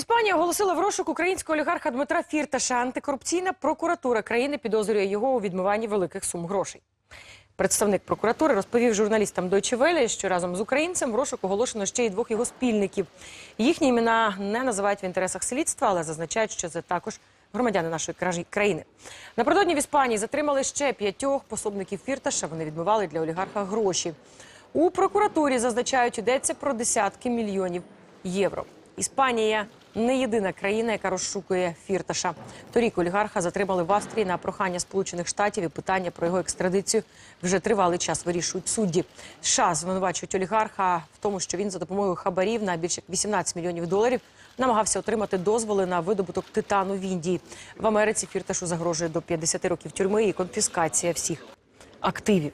Іспанія оголосила в розшук українського олігарха Дмитра Фірташа. Антикорупційна прокуратура країни підозрює його у відмиванні великих сум грошей. Представник прокуратури розповів журналістам Deutsche Welle, що разом з українцем в розшук оголошено ще й двох його спільників. Їхні імена не називають в інтересах слідства, але зазначають, що це також громадяни нашої країни. Напередодні в Іспанії затримали ще п'ятьох пособників Фірташа. Вони відмивали для олігарха гроші. У прокуратурі зазначають, йдеться про десятки мільйонів євро. Іспанія не єдина країна, яка розшукує Фірташа. Торік олігарха затримали в Австрії на прохання Сполучених Штатів і питання про його екстрадицію вже тривалий час вирішують судді. США звинувачують олігарха в тому, що він за допомогою хабарів на більше як 18 мільйонів доларів намагався отримати дозволи на видобуток титану в Індії. В Америці Фірташу загрожує до 50 років тюрми і конфіскація всіх активів.